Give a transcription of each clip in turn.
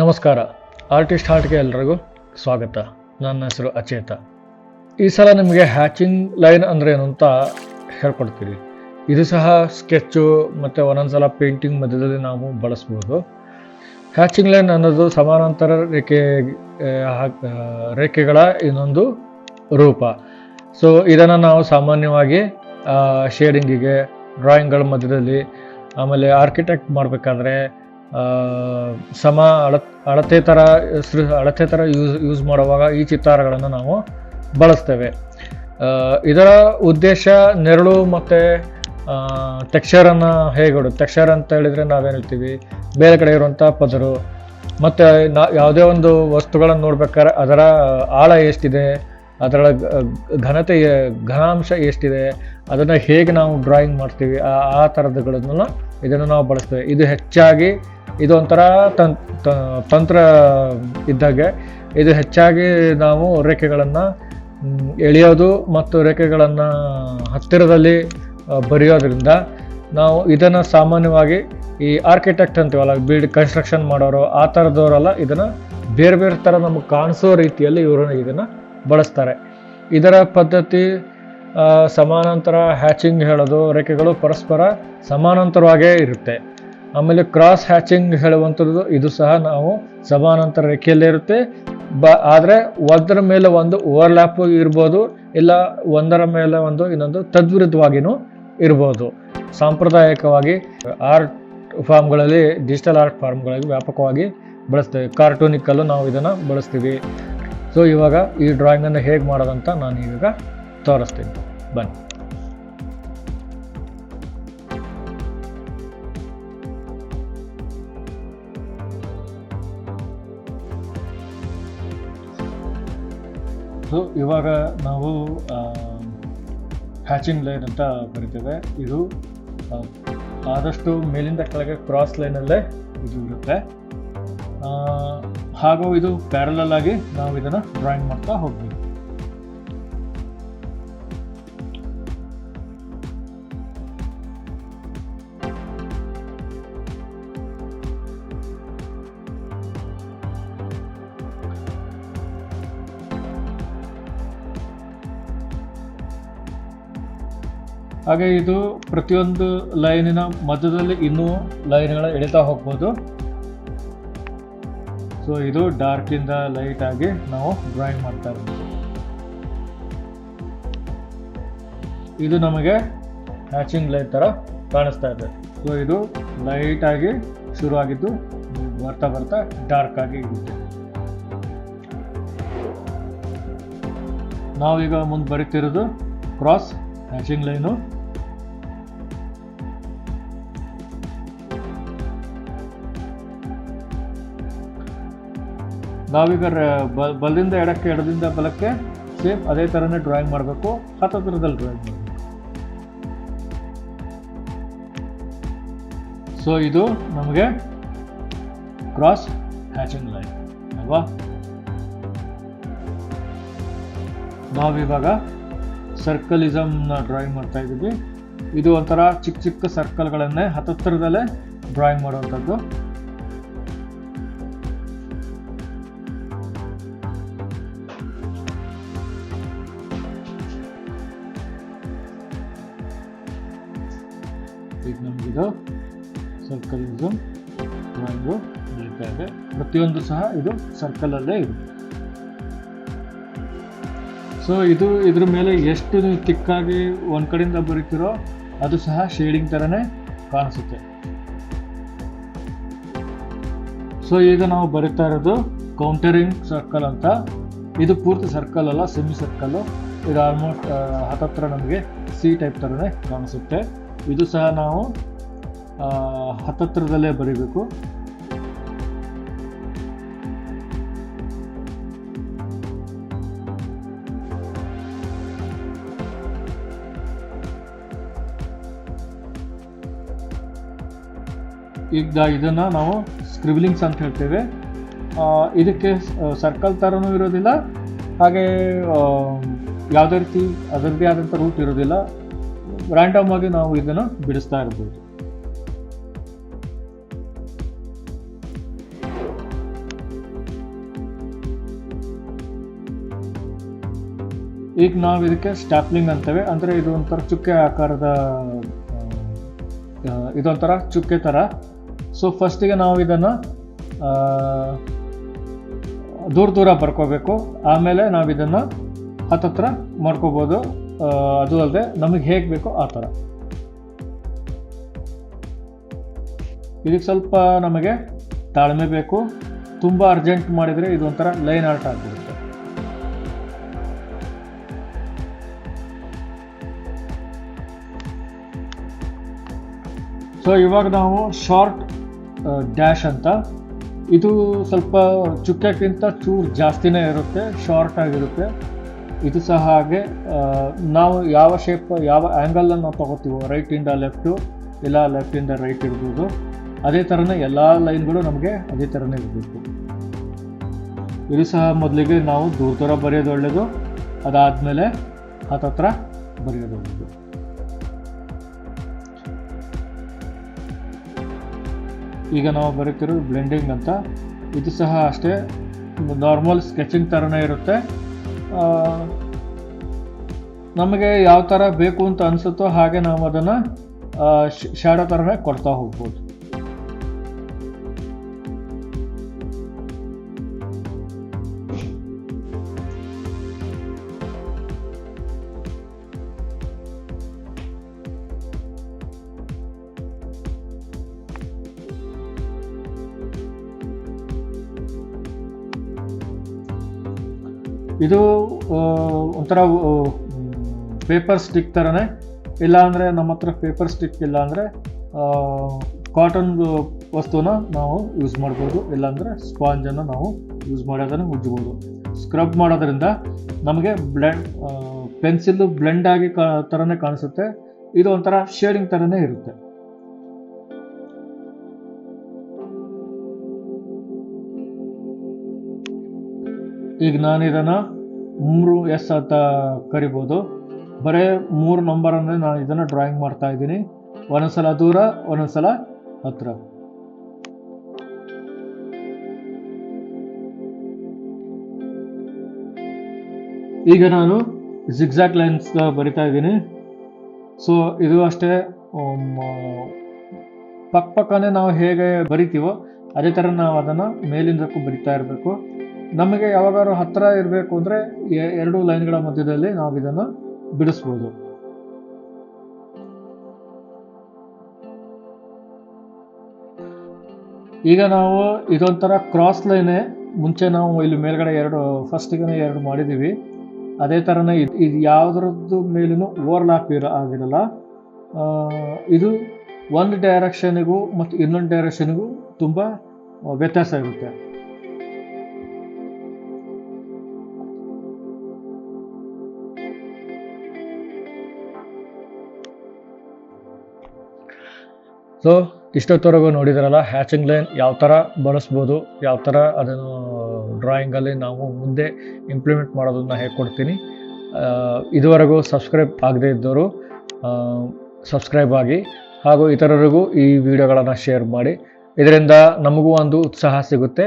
ನಮಸ್ಕಾರ. ಆರ್ಟಿಸ್ಟ್ ಹಾರ್ಟ್ಗೆ ಎಲ್ರಿಗೂ ಸ್ವಾಗತ. ನನ್ನ ಹೆಸರು ಅಚೇತ. ಈ ಸಲ ನಿಮಗೆ ಹ್ಯಾಚಿಂಗ್ ಲೈನ್ ಅಂದರೆ ಏನು ಅಂತ ಹೇಳ್ಕೊಡ್ತೀವಿ. ಇದು ಸಹ ಸ್ಕೆಚ್ಚು ಮತ್ತು ಒಂದೊಂದು ಸಲ ಪೇಂಟಿಂಗ್ ಮಧ್ಯದಲ್ಲಿ ನಾವು ಬಳಸ್ಬೋದು. ಹ್ಯಾಚಿಂಗ್ ಲೈನ್ ಅನ್ನೋದು ಸಮಾನಾಂತರ ರೇಖೆ ರೇಖೆಗಳ ಇನ್ನೊಂದು ರೂಪ. ಸೊ ಇದನ್ನು ನಾವು ಸಾಮಾನ್ಯವಾಗಿ ಶೇಡಿಂಗಿಗೆ ಡ್ರಾಯಿಂಗ್ಗಳ ಮಧ್ಯದಲ್ಲಿ, ಆಮೇಲೆ ಆರ್ಕಿಟೆಕ್ಟ್ ಮಾಡಬೇಕಾದ್ರೆ ಸಮ ಅಳ ಅಳತೆ ಥರ ಅಳತೆ ಥರ ಯೂಸ್ ಯೂಸ್ ಮಾಡುವಾಗ ಈ ಚಿತ್ತಾರಗಳನ್ನು ನಾವು ಬಳಸ್ತೇವೆ. ಇದರ ಉದ್ದೇಶ ನೆರಳು ಮತ್ತು ಟೆಕ್ಸ್ಚರನ್ನು ಹೇಗೆ ಟೆಕ್ಸ್ಚರ್ ಅಂತ ಹೇಳಿದರೆ ನಾವೇನು ಹೇಳ್ತೀವಿ? ಬೇರೆ ಕಡೆ ಇರುವಂಥ ಪದರು. ಮತ್ತು ನಾ, ಯಾವುದೇ ಒಂದು ವಸ್ತುಗಳನ್ನು ನೋಡ್ಬೇಕಾದ್ರೆ ಅದರ ಆಳ ಎಷ್ಟಿದೆ? ಅದರ ಘನತೆ ಘನಾಂಶ ಎಷ್ಟಿದೆ? ಅದನ್ನು ಹೇಗೆ ನಾವು ಡ್ರಾಯಿಂಗ್ ಮಾಡ್ತೀವಿ? ಆ ಆ ಥರದ್ದುಗಳನ್ನು ಇದನ್ನು ನಾವು ಬಳಸ್ತೇವೆ. ಇದು ಹೆಚ್ಚಾಗಿ ಇದು ಒಂಥರ ತಂ ತ- ತಂತ್ರ ಇದ್ದಾಗೆ. ಇದು ಹೆಚ್ಚಾಗಿ ನಾವು ರೇಖೆಗಳನ್ನು ಎಳೆಯೋದು ಮತ್ತು ರೇಖೆಗಳನ್ನು ಹತ್ತಿರದಲ್ಲಿ ಬರೆಯೋದ್ರಿಂದ ನಾವು ಇದನ್ನು ಸಾಮಾನ್ಯವಾಗಿ ಈ ಆರ್ಕಿಟೆಕ್ಟ್ ಅಂತೀವಲ್ಲ ಬಿಲ್ಡ್ ಕನ್ಸ್ಟ್ರಕ್ಷನ್ ಮಾಡೋರು, ಆ ಥರದವರೆಲ್ಲ ಇದನ್ನು ಬೇರೆ ಬೇರೆ ಥರ ನಮಗೆ ಕಾಣಿಸೋ ರೀತಿಯಲ್ಲಿ ಇವರು ಇದನ್ನು ಬಳಸ್ತಾರೆ. ಇದರ ಪದ್ಧತಿ ಸಮಾನಾಂತರ ಹ್ಯಾಚಿಂಗ್ ಹೇಳೋದು, ರೇಖೆಗಳು ಪರಸ್ಪರ ಸಮಾನಾಂತರವಾಗೇ ಇರುತ್ತೆ. ಆಮೇಲೆ ಕ್ರಾಸ್ ಹ್ಯಾಚಿಂಗ್ ಹೇಳುವಂಥದ್ದು, ಇದು ಸಹ ನಾವು ಸಮಾನಾಂತರ ರೇಖೆಯಲ್ಲೇ ಇರುತ್ತೆ. ಬ, ಆದರೆ ಒಂದರ ಮೇಲೆ ಒಂದು ಓವರ್ಲ್ಯಾಪ್ ಇರ್ಬೋದು, ಇಲ್ಲ ಒಂದರ ಮೇಲೆ ಒಂದು ಇನ್ನೊಂದು ತದ್ವಿರುದ್ಧವಾಗಿಯೂ ಇರ್ಬೋದು. ಸಾಂಪ್ರದಾಯಿಕವಾಗಿ ಆರ್ಟ್ ಫಾರ್ಮ್ಗಳಲ್ಲಿ ಡಿಜಿಟಲ್ ಆರ್ಟ್ ಫಾರ್ಮ್ಗಳಲ್ಲಿ ವ್ಯಾಪಕವಾಗಿ ಬಳಸ್ತೇವೆ. ಕಾರ್ಟೂನಿಕಲ್ಲೂ ನಾವು ಇದನ್ನು ಬಳಸ್ತೀವಿ. ಸೊ ಇವಾಗ ಈ ಡ್ರಾಯಿಂಗನ್ನು ಹೇಗೆ ಮಾಡೋದಂತ ನಾನು ಈಗ ತೋರಿಸ್ತೀನಿ. ಬನ್ನಿ. ಸೊ ಇವಾಗ ನಾವು ಹ್ಯಾಚಿಂಗ್ ಲೈನ್ ಅಂತ ಬರಿತೇವೆ. ಇದು ಆದಷ್ಟು ಮೇಲಿಂದ ಕೆಳಗೆ ಕ್ರಾಸ್ ಲೈನಲ್ಲೇ ಇದು ಇರುತ್ತೆ. ಹಾಗೂ ಇದು ಪ್ಯಾರಲಲ್ ಆಗಿ ನಾವು ಇದನ್ನು ಡ್ರಾಯಿಂಗ್ ಮಾಡ್ತಾ ಹೋಗ್ಬೇಕು. ಹಾಗೆ ಇದು ಪ್ರತಿಯೊಂದು ಲೈನಿನ ಮಧ್ಯದಲ್ಲಿ ಇನ್ನೂ ಲೈನ್ಗಳ ಎಳಿತಾ ಹೋಗ್ಬೋದು. ಸೊ ಇದು ಡಾರ್ಕಿಂದ ಲೈಟ್ ಆಗಿ ನಾವು ಡ್ರಾಯಿಂಗ್ ಮಾಡ್ತಾ ಇರ್ಬೋದು ಇದು ನಮಗೆ ಹ್ಯಾಚಿಂಗ್ ಲೈಟ್ ಥರ ಕಾಣಿಸ್ತಾ ಇದೆ. ಸೊ ಇದು ಲೈಟ್ ಆಗಿ ಶುರು ಆಗಿದ್ದು, ಬರ್ತಾ ಬರ್ತಾ ಡಾರ್ಕ್ ಆಗಿ ಇರುತ್ತೆ. ನಾವೀಗ ಮುಂದೆ ಬರೀತಿರೋದು ಕ್ರಾಸ್ ಹ್ಯಾಚಿಂಗ್ ಲೈನು. ನಾವೀಗ ಬಲದಿಂದ ಎಡಕ್ಕೆ, ಎಡದಿಂದ ಬಲಕ್ಕೆ ಸೇಮ್ ಅದೇ ಥರನೇ ಡ್ರಾಯಿಂಗ್ ಮಾಡಬೇಕು. ಹತ್ತತ್ರದಲ್ಲಿ ಡ್ರಾಯಿಂಗ್ ಮಾಡಬೇಕು. ಸೊ ಇದು ನಮಗೆ ಕ್ರಾಸ್ ಹ್ಯಾಚಿಂಗ್ ಲೈನ್ ಅಲ್ವಾ? ನಾವಿವಾಗ ಸರ್ಕಲಿಸಮ್ನ ಡ್ರಾಯಿಂಗ್ ಮಾಡ್ತಾ ಇದ್ದೀವಿ. ಇದು ಒಂಥರ ಚಿಕ್ಕ ಚಿಕ್ಕ ಸರ್ಕಲ್ಗಳನ್ನೇ ಹತ್ತತ್ರದಲ್ಲೇ ಡ್ರಾಯಿಂಗ್ ಮಾಡುವಂಥದ್ದು. ನಮಗಿದು ಸರ್ಕಲಿಸಮ್ ಒಂದು ಇದೆ. ಪ್ರತಿಯೊಂದು ಸಹ ಇದು ಸರ್ಕಲಲ್ಲೇ ಇದೆ. ಸೊ ಇದು ಇದ್ರ ಮೇಲೆ ಎಷ್ಟು ತಿಕ್ಕಾಗಿ ಒಂದು ಕಡೆಯಿಂದ ಬರೀತಿರೋ ಅದು ಸಹ ಶೇಡಿಂಗ್ ಥರನೇ ಕಾಣಿಸುತ್ತೆ. ಸೊ ಈಗ ನಾವು ಬರಿತಾ ಇರೋದು ಕೌಂಟರಿಂಗ್ ಸರ್ಕಲ್ ಅಂತ. ಇದು ಪೂರ್ತಿ ಸರ್ಕಲ್ ಅಲ್ಲ ಸೆಮಿ ಸರ್ಕಲ್ಲು ಇದು ಆಲ್ಮೋಸ್ಟ್ ಹತ್ತತ್ರ ನಮಗೆ ಸಿ ಟೈಪ್ ಥರನೇ ಕಾಣಿಸುತ್ತೆ. ಇದು ಸಹ ನಾವು ಹತ್ತತ್ರದಲ್ಲೇ ಬರೀಬೇಕು. ಈಗ ಇದನ್ನು ನಾವು ಸ್ಕ್ರಿಬ್ಲಿಂಗ್ಸ್ ಅಂತ ಹೇಳ್ತೇವೆ. ಇದಕ್ಕೆ ಸರ್ಕಲ್ ಥರನೂ ಇರೋದಿಲ್ಲ. ಹಾಗೆ ಯಾವುದೇ ರೀತಿ ಅದರದ್ದೇ ಆದಂಥ ರೂಟ್ ಇರೋದಿಲ್ಲ. ರ್ಯಾಂಡಮ್ ಆಗಿ ನಾವು ಇದನ್ನು ಬಿಡಿಸ್ತಾ ಇರ್ಬೋದು. ಈಗ ನಾವು ಇದಕ್ಕೆ ಸ್ಟ್ಯಾಪ್ಲಿಂಗ್ ಅಂತೇವೆ. ಅಂದರೆ ಇದು ಒಂಥರ ಚುಕ್ಕೆ ಆಕಾರದ ಇದೊಂಥರ ಚುಕ್ಕೆ ಥರ ಸೊ ಫಸ್ಟಿಗೆ ನಾವು ಇದನ್ನು ದೂರ ದೂರ ಬರ್ಕೋಬೇಕು. ಆಮೇಲೆ ನಾವು ಇದನ್ನು ಹತ್ತತ್ರ ಮಾಡ್ಕೋಬೋದು. ಅದು ಅಲ್ಲದೆ ನಮಗೆ ಹೇಗೆ ಬೇಕೋ ಆ ಥರ ಇದಕ್ಕೆ ಸ್ವಲ್ಪ ನಮಗೆ ತಾಳ್ಮೆ ಬೇಕು. ತುಂಬ ಅರ್ಜೆಂಟ್ ಮಾಡಿದರೆ ಇದೊಂಥರ ಲೈನ್ ಆರ್ಟ್ ಆಗಿಬಿಡುತ್ತೆ ಸೊ ಇವಾಗ ನಾವು ಶಾರ್ಟ್ ಡ್ಯಾಶ್ ಅಂತ. ಇದು ಸ್ವಲ್ಪ ಚುಕ್ಕಕ್ಕಿಂತ ಚೂರು ಜಾಸ್ತಿನೇ ಇರುತ್ತೆ ಶಾರ್ಟ್ ಆಗಿರುತ್ತೆ. ಇದು ಸಹ ಹಾಗೆ ನಾವು ಯಾವ ಶೇಪ್ ಯಾವ ಆ್ಯಂಗಲನ್ನು ನಾವು ತೊಗೋತೀವೋ ರೈಟಿಂದ ಲೆಫ್ಟು ಇಲ್ಲ ಲೆಫ್ಟಿಂದ ರೈಟ್ ಇರ್ಬೋದು. ಅದೇ ಥರನೇ ಎಲ್ಲ ಲೈನ್ಗಳು ನಮಗೆ ಅದೇ ಥರನೇ ಇರಬೇಕು. ಇದು ಸಹ ಮೊದಲಿಗೆ ನಾವು ದೂರ ದೂರ ಬರೆಯೋದು ಒಳ್ಳೆಯದು ಅದಾದಮೇಲೆ ಹತ್ತತ್ರ ಬರೆಯೋದು ಒಳ್ಳೆಯದು ಈಗ ನಾವು ಬರೀತಿರೋದು ಬ್ಲೆಂಡಿಂಗ್ ಅಂತ. ಇದು ಸಹ ಅಷ್ಟೇ ನಾರ್ಮಲ್ ಸ್ಕೆಚಿಂಗ್ ಥರನೇ ಇರುತ್ತೆ. ನಮಗೆ ಯಾವ ಥರ ಬೇಕು ಅಂತ ಅನಿಸುತ್ತೋ ಹಾಗೆ ನಾವು ಅದನ್ನು ಶ್ಯಾಡೋ ಥರನೇ ಕೊಡ್ತಾ ಹೋಗ್ಬೋದು. ಇದು ಒಂಥರ ಪೇಪರ್ ಸ್ಟಿಕ್ ಥರನೇ ಇಲ್ಲ ಅಂದರೆ ನಮ್ಮ ಹತ್ರ ಪೇಪರ್ ಸ್ಟಿಕ್ ಇಲ್ಲ ಅಂದರೆ ಕಾಟನ್ ವಸ್ತುನ ನಾವು ಯೂಸ್ ಮಾಡ್ಬೋದು. ಇಲ್ಲಾಂದರೆ ಸ್ಪಾಂಜನ್ನು ನಾವು ಯೂಸ್ ಮಾಡಿ ಅದನ್ನು ಉಜ್ಜ್ಬೋದು ಸ್ಕ್ರಬ್ ಮಾಡೋದ್ರಿಂದ ನಮಗೆ ಬ್ಲೆಂಡ್ ಪೆನ್ಸಿಲ್ಲು ಬ್ಲೆಂಡ್ ಆಗಿ ಕಾ ಥರನೇ ಕಾಣಿಸುತ್ತೆ. ಇದು ಒಂಥರ ಶೇಡಿಂಗ್ ಥರನೇ ಇರುತ್ತೆ. ಈಗ ನಾನು ಇದನ್ನು ಮೂರು ಎಸ್ ಅಂತ ಕರಿಬೋದು. ಬರೀ ಮೂರು ನಂಬರನ್ನೇ ನಾನು ಇದನ್ನು ಡ್ರಾಯಿಂಗ್ ಮಾಡ್ತಾ ಇದ್ದೀನಿ. ಒಂದೊಂದ್ಸಲ ದೂರ, ಒಂದೊಂದ್ಸಲ ಹತ್ರ. ಈಗ ನಾನು ಜಿಗ್ಜಾಕ್ ಲೈನ್ಸ್ ಬರಿತಾ ಇದ್ದೀನಿ. ಸೊ ಇದು ಅಷ್ಟೇ ಪಕ್ಕ ಪಕ್ಕನೇ ನಾವು ಹೇಗೆ ಬರಿತೀವೋ ಅದೇ ಥರ ನಾವು ಅದನ್ನು ಮೇಲಿಂದಕ್ಕೂ ಬರಿತಾ ಇರಬೇಕು. ನಮಗೆ ಯಾವಾಗಾದ್ರೂ ಹತ್ತಿರ ಇರಬೇಕು ಅಂದರೆ ಎರಡು ಲೈನ್ಗಳ ಮಧ್ಯದಲ್ಲಿ ನಾವು ಇದನ್ನು ಬಿಡಿಸ್ಬೋದು. ಈಗ ನಾವು ಇದೊಂಥರ ಕ್ರಾಸ್ ಲೈನೇ ಮುಂಚೆ ನಾವು ಇಲ್ಲಿ ಮೇಲ್ಗಡೆ ಎರಡು ಫಸ್ಟಿಗೆ ಎರಡು ಮಾಡಿದ್ದೀವಿ ಅದೇ ಥರನೇ ಇದು ಇದು ಯಾವುದ್ರದ್ದು ಮೇಲೂ ಓವರ್ಲ್ಯಾಪ್ ಇರೋ, ಆಗಿರಲ್ಲ. ಇದು ಒಂದು ಡೈರೆಕ್ಷನಿಗೂ ಮತ್ತು ಇನ್ನೊಂದು ಡೈರೆಕ್ಷನಿಗೂ ತುಂಬ ವ್ಯತ್ಯಾಸ ಇರುತ್ತೆ. ಸೊ ಇಷ್ಟೊತ್ತವರೆಗೂ ನೋಡಿದ್ರಲ್ಲ ಹ್ಯಾಚಿಂಗ್ ಲೈನ್ ಯಾವ ಥರ ಬಳಸ್ಬೋದು, ಯಾವ ಥರ ಅದನ್ನು ಡ್ರಾಯಿಂಗಲ್ಲಿ ನಾವು ಮುಂದೆ ಇಂಪ್ಲಿಮೆಂಟ್ ಮಾಡೋದನ್ನು ಹೇಳ್ಕೊಡ್ತೀನಿ. ಇದುವರೆಗೂ ಸಬ್ಸ್ಕ್ರೈಬ್ ಆಗದೇ ಇದ್ದವರು ಸಬ್ಸ್ಕ್ರೈಬ್ ಆಗಿ, ಹಾಗೂ ಇತರರಿಗೂ ಈ ವಿಡಿಯೋಗಳನ್ನು ಶೇರ್ ಮಾಡಿ. ಇದರಿಂದ ನಮಗೂ ಒಂದು ಉತ್ಸಾಹ ಸಿಗುತ್ತೆ,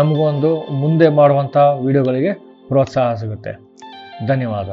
ನಮಗೂ ಒಂದು ಮುಂದೆ ಮಾಡುವಂಥ ವಿಡಿಯೋಗಳಿಗೆ ಪ್ರೋತ್ಸಾಹ ಸಿಗುತ್ತೆ. ಧನ್ಯವಾದ.